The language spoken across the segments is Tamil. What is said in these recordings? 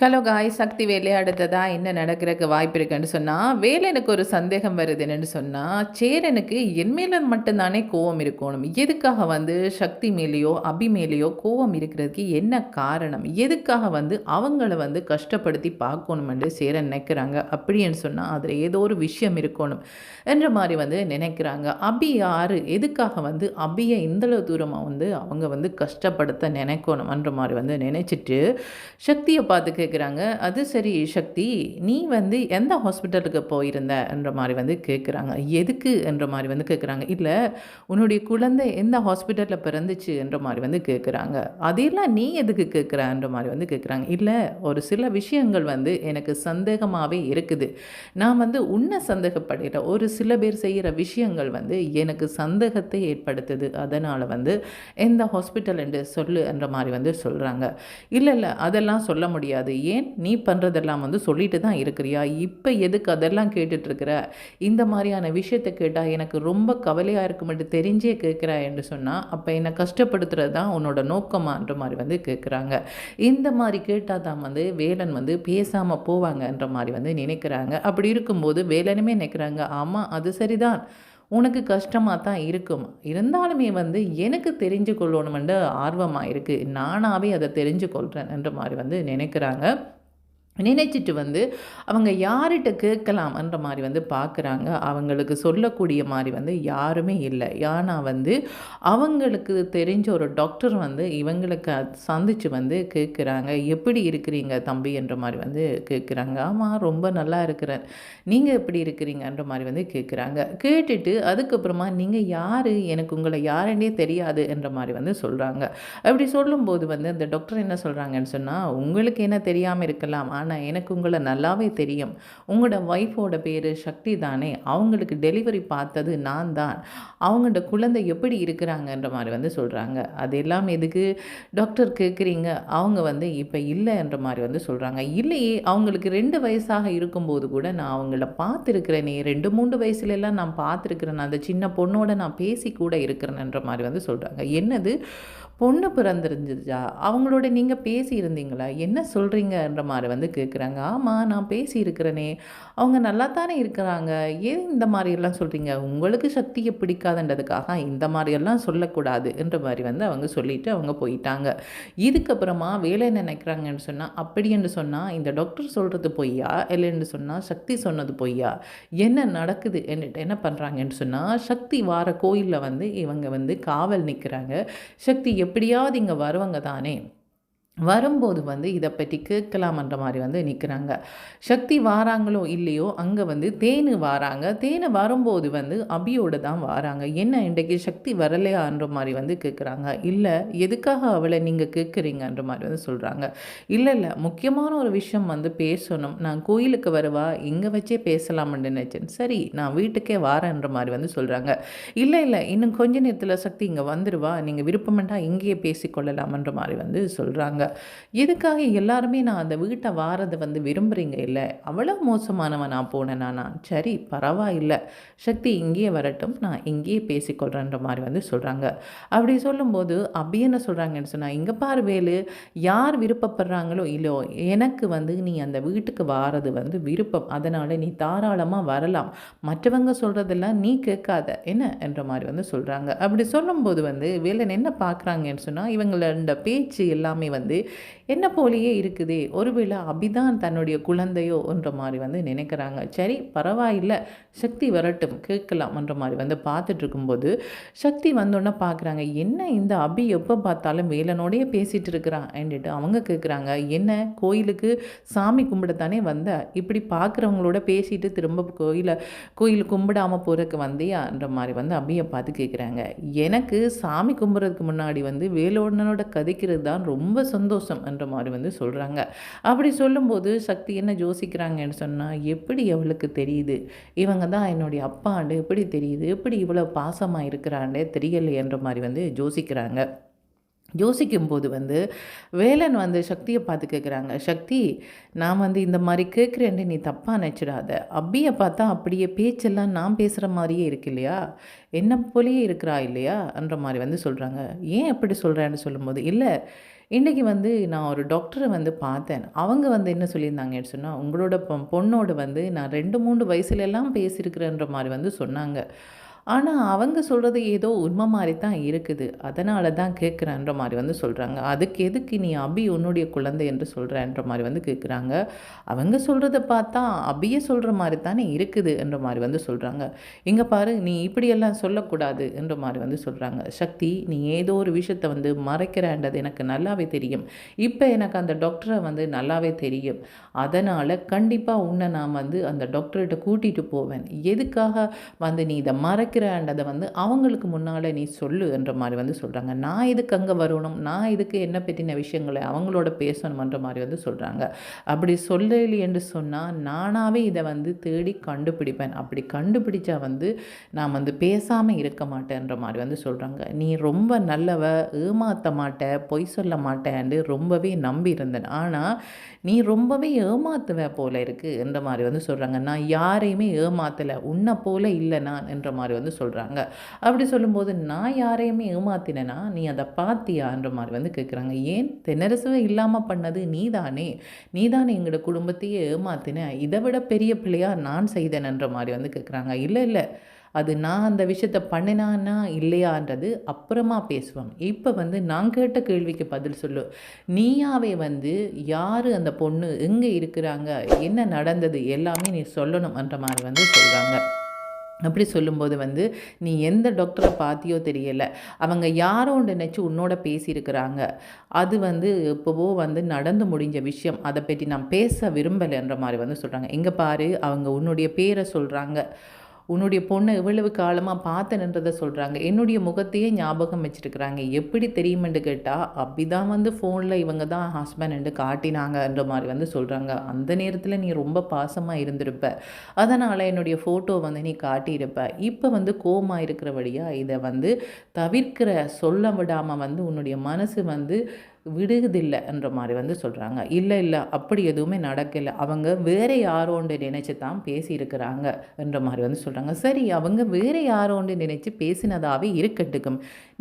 ஹலோ காய் சக்தி வேலையை அடுத்ததாக என்ன நடக்கிறதுக்கு வாய்ப்பு இருக்குன்னு சொன்னால் வேலனுக்கு ஒரு சந்தேகம் வருது என்னன்னு சொன்னால் சேரனுக்கு என் மேலே மட்டும்தானே கோவம் இருக்கணும். எதுக்காக வந்து சக்தி மேலேயோ அபி மேலேயோ கோவம் இருக்கிறதுக்கு என்ன காரணம்? எதுக்காக வந்து அவங்கள வந்து கஷ்டப்படுத்தி பார்க்கணுமென்று சேரன் நினைக்கிறாங்க? அப்படின்னு சொன்னால் அதில் ஏதோ ஒரு விஷயம் இருக்கணும் என்ற மாதிரி வந்து நினைக்கிறாங்க. அபி யார்? எதுக்காக வந்து அபியை இந்தளவு தூரமாக வந்து அவங்க வந்து கஷ்டப்படுத்த நினைக்கணும்ன்ற மாதிரி வந்து நினச்சிட்டு சக்தியை பார்த்துக்க கேட்குறாங்க அது சரி சக்தி நீ வந்து எந்த ஹாஸ்பிட்டலுக்கு போயிருந்த? என்ற மாதிரி வந்து கேட்குறாங்க எதுக்கு? என்ற மாதிரி வந்து கேட்குறாங்க இல்லை உன்னுடைய குழந்தை எந்த ஹாஸ்பிட்டலில் பிறந்துச்சு? என்ற மாதிரி வந்து கேட்குறாங்க அதையெல்லாம் நீ எதுக்கு கேட்குறன்ற மாதிரி வந்து கேட்குறாங்க இல்லை ஒரு சில விஷயங்கள் வந்து எனக்கு சந்தேகமாகவே இருக்குது. நான் வந்து உன்னை சந்தேகப்படுகிற ஒரு சில பேர் செய்கிற விஷயங்கள் வந்து எனக்கு சந்தேகத்தை ஏற்படுத்துது. அதனால் வந்து எந்த ஹாஸ்பிட்டல் என்று சொல்லு என்ற மாதிரி வந்து சொல்கிறாங்க இல்லை இல்லை அதெல்லாம் சொல்ல முடியாது. ஏன் நீ பண்ணுறதெல்லாம் வந்து சொல்லிட்டு தான் இருக்கிறியா? இப்போ எதுக்கு அதெல்லாம் கேட்டுட்ருக்கிற? இந்த மாதிரியான விஷயத்தை கேட்டால் எனக்கு ரொம்ப கவலையாக இருக்குமென்று தெரிஞ்சே கேட்குறா என்று சொன்னால் அப்போ என்னை கஷ்டப்படுத்துறது தான் உன்னோட நோக்கமான்ற மாதிரி வந்து கேட்குறாங்க. இந்த மாதிரி கேட்டால் தான் வந்து வேலன் வந்து பேசாமல் போவாங்கன்ற மாதிரி வந்து நினைக்கிறாங்க. அப்படி இருக்கும்போது வேலனுமே நினைக்கிறாங்க ஆமாம் அது சரிதான். உனக்கு கஷ்டமாக தான் இருக்கும். இருந்தாலுமே வந்து எனக்கு தெரிஞ்சு கொள்ளணுமென்று ஆர்வமாக இருக்குது நானாகவே அதை தெரிஞ்சு கொள்கிறேன் என்ற மாதிரி வந்து நினைக்கிறாங்க. நினைச்சிட்டு வந்து அவங்க யார்கிட்ட கேட்கலாம்ன்ற மாதிரி வந்து பார்க்குறாங்க. அவங்களுக்கு சொல்லக்கூடிய மாதிரி வந்து யாருமே இல்லை. ஏன்னா வந்து அவங்களுக்கு தெரிஞ்ச ஒரு டாக்டர் வந்து இவங்களுக்கு சந்தித்து வந்து கேட்குறாங்க. எப்படி இருக்கிறீங்க தம்பி? என்ற மாதிரி வந்து கேட்குறாங்க. ஆமாம் ரொம்ப நல்லா இருக்கிறேன். நீங்கள் எப்படி இருக்கிறீங்கன்ற மாதிரி வந்து கேட்குறாங்க. கேட்டுட்டு அதுக்கப்புறமா நீங்கள் யார்? எனக்கு உங்களை யாருன்னே தெரியாது என்ற மாதிரி வந்து சொல்கிறாங்க அப்படி சொல்லும்போது வந்து அந்த டாக்டர் என்ன சொல்கிறாங்கன்னு சொன்னால் உங்களுக்கு என்ன தெரியாமல் இருக்கலாம். ஆனால் எனக்கு உங்களை நல்லாவே தெரியும். உங்களோட ஒய்ஃபோட பேர் சக்தி தானே. அவங்களுக்கு டெலிவரி பார்த்தது நான் தான். அவங்களோட குழந்தை எப்படி இருக்கிறாங்கன்ற மாதிரி வந்து சொல்கிறாங்க அது எல்லாம் எதுக்கு? டாக்டர் கேட்குறீங்க அவங்க வந்து இப்போ இல்லைன்ற மாதிரி வந்து சொல்கிறாங்க இல்லையே அவங்களுக்கு ரெண்டு வயசாக இருக்கும்போது கூட நான் அவங்கள பார்த்துருக்கிறேனே. ரெண்டு மூன்று வயசுலலாம் நான் பார்த்துருக்குறேன். அந்த சின்ன பொண்ணோட நான் பேசி கூட இருக்கிறேன்ன்ற மாதிரி வந்து சொல்கிறாங்க என்னது? பொண்ணு பிறந்திருந்துச்சா? அவங்களோட நீங்கள் பேசியிருந்தீங்களா? என்ன சொல்கிறீங்கன்ற மாதிரி வந்து கேட்குறாங்க ஆமாம் நான் பேசியிருக்கிறேனே. அவங்க நல்லா தானே இருக்கிறாங்க. ஏன் இந்த மாதிரியெல்லாம் சொல்கிறீங்க உங்களுக்கு சக்தியை பிடிக்காதுன்றதுக்காக இந்த மாதிரியெல்லாம் சொல்லக்கூடாது என்ற மாதிரி வந்து அவங்க சொல்லிவிட்டு அவங்க போயிட்டாங்க. இதுக்கப்புறமா வேலை நினைக்கிறாங்கன்னு சொன்னால் அப்படி என்று சொன்னால் இந்த டாக்டர் சொல்கிறது பொய்யா? இல்லைன்னு சொன்னால் சக்தி சொன்னது பொய்யா? என்ன நடக்குது? என்ன பண்ணுறாங்கன்னு சொன்னால் சக்தி வார கோயிலில் வந்து இவங்க வந்து காவல் நிற்கிறாங்க சக்தி எப்படியாவது இங்கே வருவாங்க தானே? வரும்போது வந்து இதை பற்றி கேட்கலாமன்ற மாதிரி வந்து நிற்கிறாங்க சக்தி வாராங்களோ இல்லையோ அங்கே வந்து தேனு வாராங்க. தேனு வரும்போது வந்து அபியோடு தான் வாராங்க. என்ன இன்றைக்கு சக்தி வரலையான்ற மாதிரி வந்து கேட்குறாங்க. இல்லை எதுக்காக அவளை நீங்கள் கேட்குறீங்கன்ற மாதிரி வந்து சொல்கிறாங்க இல்லை இல்லை முக்கியமான ஒரு விஷயம் வந்து பேசணும். நான் கோயிலுக்கு வருவா இங்கே வச்சே பேசலாம்னு நினச்சேன். சரி நான் வீட்டுக்கே வாரேன்ற மாதிரி வந்து சொல்கிறாங்க இல்லை இல்லை இன்னும் கொஞ்ச நேரத்தில் சக்தி இங்கே வந்துடுவா நீங்கள் விருப்பமெண்டா இங்கேயே பேசிக்கொள்ளலாம்ன்ற மாதிரி வந்து சொல்கிறாங்க எதுக்காக எல்லாருமே நான் அந்த வீட்டை வாரதை வந்து விரும்புகிறீங்க இல்லை அவ்வளோ மோசமானவன் நான் போனேனா நான்? சரி பரவாயில்லை. சக்தி இங்கேயே வரட்டும் நான் இங்கேயே பேசிக்கொள்கிறேன்ற மாதிரி வந்து சொல்கிறாங்க அப்படி சொல்லும்போது அப்படி என்ன சொல்கிறாங்கன்னு சொன்னால் இங்கே பார் வேலு யார் விருப்பப்படுறாங்களோ இல்லோ எனக்கு வந்து நீ அந்த வீட்டுக்கு வாரது வந்து விருப்பம். அதனால் நீ தாராளமாக வரலாம். மற்றவங்க சொல்கிறதெல்லாம் நீ கேட்காத. என்ன? என்ற மாதிரி வந்து சொல்கிறாங்க அப்படி சொல்லும்போது வந்து வேலன் என்ன பார்க்குறாங்கன்னு சொன்னால் இவங்களோட பேச்சு எல்லாமே வந்து என்ன போலேயே இருக்குதே? ஒருவேளை அபிதான் தன்னுடைய குழந்தையோ? என்ற மாதிரி வந்து நினைக்கிறாங்க. சரி பரவாயில்லை சக்தி வரட்டும் கேட்கலாம்ன்ற மாதிரி வந்து பார்த்துட்டு இருக்கும்போது சக்தி வந்தோன்னே பார்க்குறாங்க என்ன இந்த அபி எப்போ பார்த்தாலும் வேலனோடையே பேசிகிட்டு இருக்கிறான்? அப்படின்ட்டு அவங்க கேட்குறாங்க என்ன கோயிலுக்கு சாமி கும்பிடத்தானே வந்த? இப்படி பார்க்குறவங்களோட பேசிட்டு திரும்ப கோயிலை கோயில் கும்பிடாமல் போகிறக்கு வந்தியான்ற மாதிரி வந்து அபியை பார்த்து கேட்குறாங்க. எனக்கு சாமி கும்பிட்றதுக்கு முன்னாடி வந்து வேலோடனோட கதைக்கிறது தான் ரொம்ப சொந்த சந்தோஷம் என்ற மாதிரி வந்து சொல்கிறாங்க அப்படி சொல்லும்போது சக்தி என்ன யோசிக்கிறாங்கன்னு சொன்னால் எப்படி அவளுக்கு தெரியுது? இவங்க தான் என்னுடைய அப்பாண்டு எப்படி தெரியுது? எப்படி இவ்வளோ பாசமாக இருக்கிறாண்டே தெரியலையன்ற மாதிரி வந்து யோசிக்கிறாங்க. யோசிக்கும்போது வந்து வேலன் வந்து சக்தியை பார்த்து கேட்குறாங்க சக்தி நான் வந்து இந்த மாதிரி கேட்குறேன்னு நீ தப்பாக நினச்சிடாத. அப்பியை பார்த்தா அப்படியே பேச்செல்லாம் நான் பேசுகிற மாதிரியே இருக்கு இல்லையா? என்ன போலேயே இருக்கிறா இல்லையா? என்ற மாதிரி வந்து சொல்கிறாங்க ஏன் எப்படி சொல்கிறேன்னு சொல்லும்போது இல்லை இன்றைக்கி வந்து நான் ஒரு டாக்டரை வந்து பார்த்தேன். அவங்க வந்து என்ன சொல்லியிருந்தாங்கன்னு சொன்னால் உங்களோட பொ பொண்ணோட வந்து நான் ரெண்டு மூணு வயசுலெல்லாம் பேசியிருக்கிறேன்ற மாதிரி வந்து சொன்னாங்க. ஆனால் அவங்க சொல்கிறது ஏதோ உண்மை மாதிரி தான் இருக்குது. அதனால தான் கேட்குறேன்ற மாதிரி வந்து சொல்கிறாங்க அதுக்கு எதுக்கு நீ அபி உன்னுடைய குழந்தை என்று சொல்கிறேன்ற மாதிரி வந்து கேட்குறாங்க. அவங்க சொல்கிறத பார்த்தா அபியை சொல்கிற மாதிரி தானே இருக்குது என்ற மாதிரி வந்து சொல்கிறாங்க இங்கே பாரு நீ இப்படியெல்லாம் சொல்லக்கூடாது என்ற மாதிரி வந்து சொல்கிறாங்க சக்தி நீ ஏதோ ஒரு விஷயத்தை வந்து மறைக்கிறேன்றது எனக்கு நல்லாவே தெரியும். இப்போ எனக்கு அந்த டாக்டரை வந்து நல்லாவே தெரியும். அதனால் கண்டிப்பாக உன்னை நான் வந்து அந்த டாக்டர்கிட்ட கூட்டிகிட்டு போவேன். எதுக்காக வந்து நீ இதை மறைக்க இருக்கிறான்றதை வந்து அவங்களுக்கு முன்னால் நீ சொல்லு என்ற மாதிரி வந்து சொல்கிறாங்க நான் இதுக்கு அங்கே வரணும்? நான் இதுக்கு என்ன பற்றின விஷயங்களை அவங்களோட பேசணுமன்ற மாதிரி வந்து சொல்கிறாங்க அப்படி சொல்லலை என்று சொன்னால் நானாகவே இதை வந்து தேடி கண்டுபிடிப்பேன். அப்படி கண்டுபிடிச்சா வந்து நான் வந்து பேசாமல் இருக்க மாட்டேன்ற மாதிரி வந்து சொல்கிறாங்க நீ ரொம்ப நல்லவ ஏமாற்ற மாட்ட பொய் சொல்ல மாட்டேன்ட்டு ரொம்பவே நம்பி இருந்தேன். ஆனால் நீ ரொம்பவே ஏமாத்துவ போல இருக்குது என்ற மாதிரி வந்து சொல்கிறாங்க நான் யாரையுமே ஏமாத்தலை உன்னை போல இல்லை நான் என்ற மாதிரி வந்து சொல்கிறாங்க அப்படி சொல்லும்போது நான் யாரையுமே ஏமாத்தினேனா? நீ அதை பார்த்தியான்ற மாதிரி வந்து கேட்குறாங்க ஏன்? தென்னரசுவை இல்லாமல் பண்ணது நீ தானே நீ தானே எங்களோட குடும்பத்தையே ஏமாத்தின? இதை விட பெரிய பிள்ளையாக நான் செய்தேனன்ற மாதிரி வந்து கேட்குறாங்க இல்லை இல்லை. அது நான் அந்த விஷயத்த பண்ணினானா? இல்லையான்றது அப்புறமா பேசுவோம். இப்போ வந்து நான் கேட்ட கேள்விக்கு பதில் சொல்லு. நீயாவே வந்து யார் அந்த பொண்ணு? எங்கே இருக்கிறாங்க? என்ன நடந்தது? எல்லாமே நீ சொல்லணும்ன்ற மாதிரி வந்து சொல்கிறாங்க அப்படி சொல்லும்போது வந்து நீ எந்த டாக்டரை பார்த்தியோ தெரியலை. அவங்க யாரோ நினச்சி உன்னோட பேசியிருக்கிறாங்க. அது வந்து இப்போவோ வந்து நடந்து முடிஞ்ச விஷயம். அதை பற்றி நான் பேச விரும்பலைன்ற மாதிரி வந்து சொல்கிறாங்க எங்கே பாரு அவங்க உன்னுடைய பேரை சொல்கிறாங்க உன்னுடைய பொண்ணை இவ்வளவு காலமாக பார்த்தனன்றதை சொல்கிறாங்க என்னுடைய முகத்தையே ஞாபகம் வச்சுருக்குறாங்க. எப்படி தெரியுமென்று கேட்டால் அப்படிதான் வந்து ஃபோனில் இவங்க தான் ஹஸ்பண்ட் காட்டினாங்கன்ற மாதிரி வந்து சொல்கிறாங்க அந்த நேரத்தில் நீ ரொம்ப பாசமாக இருந்திருப்ப. அதனால் என்னுடைய ஃபோட்டோ வந்து நீ காட்டியிருப்ப. இப்போ வந்து கோமாக இருக்கிறபடியாக இதை வந்து தவிர்க்கிற சொல்ல விடாமல் வந்து உன்னுடைய மனசு வந்து விடுதில்லை என்ற மாதிரி வந்து சொல்கிறாங்க இல்லை இல்லை அப்படி எதுவுமே நடக்கலை. அவங்க வேறு யாரோண்டு நினச்சி தான் பேசியிருக்கிறாங்க என்ற மாதிரி வந்து சொல்கிறாங்க சரி அவங்க வேறு யாரோண்டு நினச்சி பேசினதாகவே இருக்கட்டுக்கும்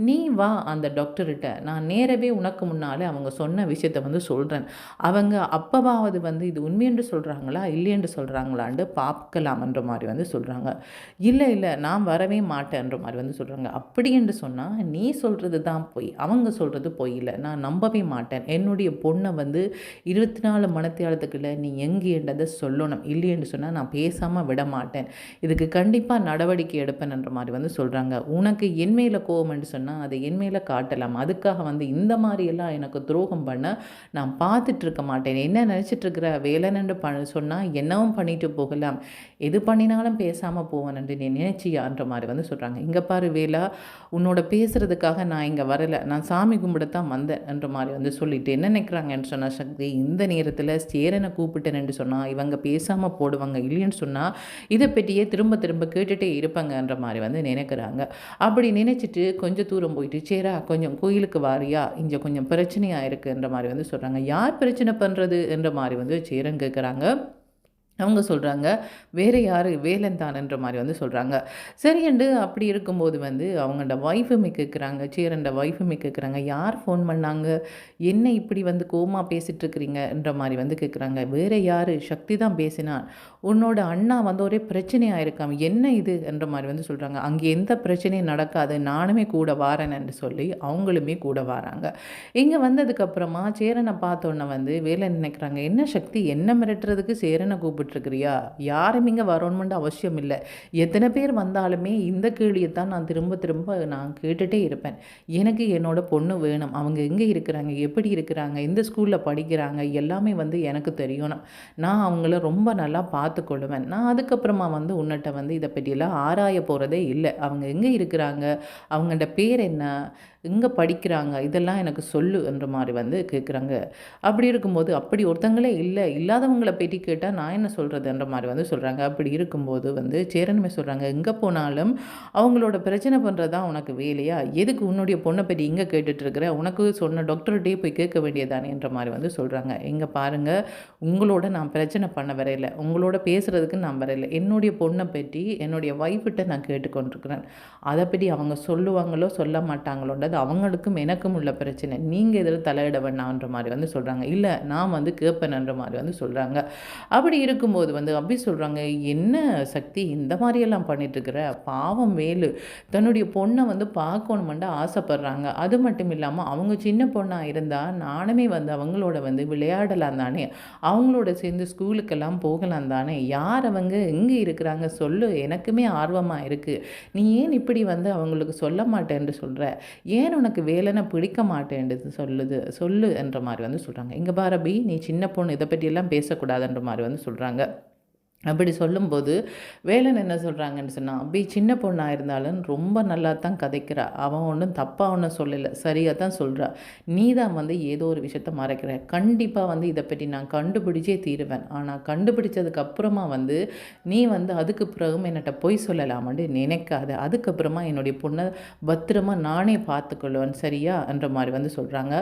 நீ வா அந்த டாக்டர்கிட்ட. நான் நேரவே உனக்கு முன்னாலே அவங்க சொன்ன விஷயத்தை வந்து சொல்கிறேன் அவங்க அப்பவாவது வந்து இது உண்மையென்று சொல்கிறாங்களா இல்லையென்று சொல்கிறாங்களான்ட்டு பார்க்கலாம்ன்ற மாதிரி வந்து சொல்கிறாங்க இல்லை இல்லை நான் வரவே மாட்டேன்ற மாதிரி வந்து சொல்கிறாங்க அப்படி என்று சொன்னால் நீ சொல்கிறது தான் பொய். அவங்க சொல்கிறது பொய் இல்லை. நான் நம்பவே விடவே மாட்டேன். என்னுடைய பொண்ணை வந்து இருபத்தி நாலு மனத்தியாலத்துக்குள்ள நீ எங்கேன்றதை சொல்லணும். இல்லையென்று சொன்னால் நான் பேசாமல் விட மாட்டேன். இதுக்கு கண்டிப்பாக நடவடிக்கை எடுப்பேன்ன்ற மாதிரி வந்து சொல்கிறாங்க உனக்கு என் மேலே கோவம்னு சொன்னால் அதை என் மேலே காட்டலாம். அதுக்காக வந்து இந்த மாதிரியெல்லாம் எனக்கு துரோகம் பண்ண நான் பார்த்துட்ருக்க மாட்டேன். என்ன நினச்சிட்ருக்கிற வேலைன்னு ப சொன்னால் என்னவும் பண்ணிட்டு போகலாம். எது பண்ணினாலும் பேசாமல் போவேன் நீ நினைச்சியான்ற மாதிரி வந்து சொல்கிறாங்க இங்கே பாரு வேலா உன்னோட பேசுகிறதுக்காக நான் இங்கே வரலை. நான் சாமி கும்பிடத்தான் வந்தேன் என்ற மாதிரி மாதிரி வந்து சொல்லிட்டு என்ன நினைக்கிறாங்கன்னு சொன்னால் சக்தி இந்த நேரத்தில் சேரனை கூப்பிட்டேன்னு சொன்னால் இவங்க பேசாமல் போடுவாங்க இல்லைன்னு சொன்னால் இதை பற்றியே திரும்ப திரும்ப கேட்டுகிட்டே இருப்பாங்கன்ற மாதிரி வந்து நினைக்கிறாங்க. அப்படி நினச்சிட்டு கொஞ்சம் தூரம் போயிட்டு சேரா கொஞ்சம் கோயிலுக்கு வாரியா? இங்கே கொஞ்சம் பிரச்சனையாக இருக்குன்ற மாதிரி வந்து சொல்கிறாங்க யார் பிரச்சனை பண்ணுறது என்ற மாதிரி வந்து சேரன் கேட்குறாங்க அவங்க சொல்கிறாங்க வேறு யார்? வேலன் தானன்ற மாதிரி வந்து சொல்கிறாங்க சரியண்டு அப்படி இருக்கும்போது வந்து அவங்களோட ஒய்ஃபுமே கேட்குறாங்க சேரண்ட ஒய்ஃபுமே கேட்குறாங்க யார் ஃபோன் பண்ணாங்க? என்ன இப்படி வந்து கோமா பேசிகிட்ருக்குறீங்கன்ற மாதிரி வந்து கேட்குறாங்க வேறு யார்? சக்தி தான் பேசினான். உன்னோட அண்ணா வந்து ஒரே பிரச்சனையாக இருக்காம என்ன இது? என்ற மாதிரி வந்து சொல்கிறாங்க அங்கே எந்த பிரச்சனையும் நடக்காது. நானுமே கூட வாரேன்னு சொல்லி அவங்களுமே கூட வராங்க. இங்கே வந்ததுக்கப்புறமா சேரனை பார்த்தோன்னே வந்து வேலை நினைக்கிறாங்க. என்ன சக்தி? என்ன மிரட்டுறதுக்கு சேரனை கூப்பிட்டுருக்குறியா? யாரும் இங்கே வரணுமெண்டு அவசியம் இல்லை. எத்தனை பேர் வந்தாலுமே இந்த கேள்வியை தான் நான் திரும்ப திரும்ப நான் கேட்டுகிட்டே இருப்பேன். எனக்கு என்னோட பொண்ணு வேணும். அவங்க எங்கே இருக்கிறாங்க? எப்படி இருக்கிறாங்க? எந்த ஸ்கூலில் படிக்கிறாங்க? எல்லாமே வந்து எனக்கு தெரியணும். நான் அவங்கள ரொம்ப நல்லா பார்த்து பார்த்துக்கொள்ளுவேன். நான் அதுக்கப்புறமா வந்து உன்னிட்ட வந்து இதை பற்றியெல்லாம் ஆராய போகிறதே இல்லை. அவங்க எங்கே இருக்கிறாங்க? அவங்கள்ட பேர் என்ன? இங்கே படிக்கிறாங்க? இதெல்லாம் எனக்கு சொல்லு என்ற மாதிரி வந்து கேட்குறாங்க அப்படி இருக்கும்போது அப்படி ஒருத்தங்களே இல்லை இல்லாதவங்களை பேட்டி கேட்டால் நான் என்ன சொல்கிறதுன்ற மாதிரி வந்து சொல்கிறாங்க அப்படி இருக்கும்போது வந்து சேரனுமே சொல்கிறாங்க எங்கே போனாலும் அவங்களோட பிரச்சனை பண்ணுறது தான் உனக்கு வேலையா? எதுக்கு உன்னுடைய பொண்ணை பற்றி இங்கே கேட்டுட்ருக்குற உனக்கு சொன்ன டாக்டர்கிட்டே போய் கேட்க வேண்டியதானேன்ற மாதிரி வந்து சொல்கிறாங்க இங்கே பாருங்கள் உங்களோட நான் பிரச்சனை பண்ண வரையில உங்களோட பேசுகிறதுக்கு நான் வரையில என்னுடைய பொண்ணை பற்றி என்னுடைய ஒய்ஃபிட்ட நான் கேட்டுக்கொண்டிருக்கிறேன். அதை பற்றி அவங்க சொல்லுவாங்களோ சொல்ல மாட்டாங்களோன்ற தலையிடக்கூடாது அவங்களுக்கும் எனக்கும் உள்ள பிரச்சனை நீங்கள் இதில் தலையிட வேணான்ற மாதிரி வந்து சொல்கிறாங்க இல்லை நான் வந்து கேட்பேன்ன்ற மாதிரி வந்து சொல்கிறாங்க அப்படி இருக்கும்போது வந்து அப்படி சொல்கிறாங்க என்ன சக்தி இந்த மாதிரியெல்லாம் பண்ணிட்டுருக்குற? பாவம் வேலு. தன்னுடைய பொண்ணை வந்து பார்க்கணுமெண்டு ஆசைப்பட்றாங்க. அது மட்டும் இல்லாமல் அவங்க சின்ன பொண்ணாக இருந்தால் நானுமே வந்து அவங்களோட வந்து விளையாடலாம் தானே. அவங்களோட சேர்ந்து ஸ்கூலுக்கெல்லாம் போகலாம் தானே. யார் அவங்க? எங்கே இருக்கிறாங்க? சொல்லு. எனக்குமே ஆர்வமாக இருக்குது நீ ஏன் இப்படி வந்து அவங்களுக்கு சொல்ல மாட்டேன்னு சொல்கிற ஏன் உனக்கு வேலைனை பிடிக்க மாட்டேன்றது சொல்லுது சொல்லு என்ற மாதிரி வந்து சொல்கிறாங்க இங்கே பாரபி நீ சின்ன பொண்ணு இதை பற்றியெல்லாம் பேசக்கூடாதுன்ற மாதிரி வந்து சொல்கிறாங்க அப்படி சொல்லும்போது வேலன் என்ன சொல்கிறாங்கன்னு சொன்னால் அப்படி சின்ன பொண்ணாக இருந்தாலும் ரொம்ப நல்லா தான் கதைக்கிறா. அவன் ஒன்றும் தப்பாக ஒன்றும் சொல்லலை. சரியாக தான் சொல்கிறா நீ தான் வந்து ஏதோ ஒரு விஷயத்த மறைக்கிற. கண்டிப்பாக வந்து இதை பற்றி நான் கண்டுபிடிச்சே தீருவேன். ஆனால் கண்டுபிடிச்சதுக்கு அப்புறமா வந்து நீ வந்து அதுக்கு பிறகும் என்னட்ட பொய் சொல்லலாமண்டு நினைக்காத. அதுக்கப்புறமா என்னுடைய பொண்ணை பத்திரமா நானே பார்த்துக்கொள்வேன். சரியா? என்ற மாதிரி வந்து சொல்கிறாங்க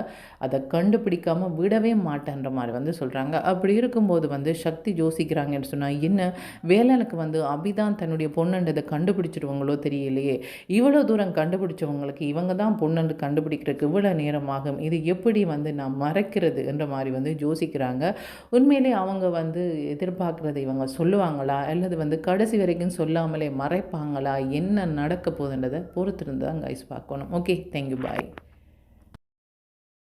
அதை கண்டுபிடிக்காமல் விடவே மாட்டேன்ற மாதிரி வந்து சொல்கிறாங்க அப்படி இருக்கும்போது வந்து சக்தி யோசிக்கிறாங்கன்னு சொன்னால் என்ன வேலனுக்கு வந்து அபிதான் தன்னுடைய பொண்ணுன்றதை கண்டுபிடிச்சிருவாங்களோ தெரியலையே. இவ்வளோ தூரம் கண்டுபிடிச்சவங்களுக்கு இவங்க தான் பொண்ணுன்னு கண்டுபிடிக்கிறதுக்கு இவ்வளோ நேரமாகும் இது எப்படி வந்து நான் மறைக்கிறது என்ற மாதிரி வந்து யோசிக்கிறாங்க. உண்மையிலே அவங்க வந்து எதிர்பார்க்குறதை இவங்க சொல்லுவாங்களா? அல்லது வந்து கடைசி வரைக்கும் சொல்லாமலே மறைப்பாங்களா? என்ன நடக்க போகுதுன்றதை பொறுத்திருந்து தான் கைஸ் பார்க்கணும். Okay thank you bye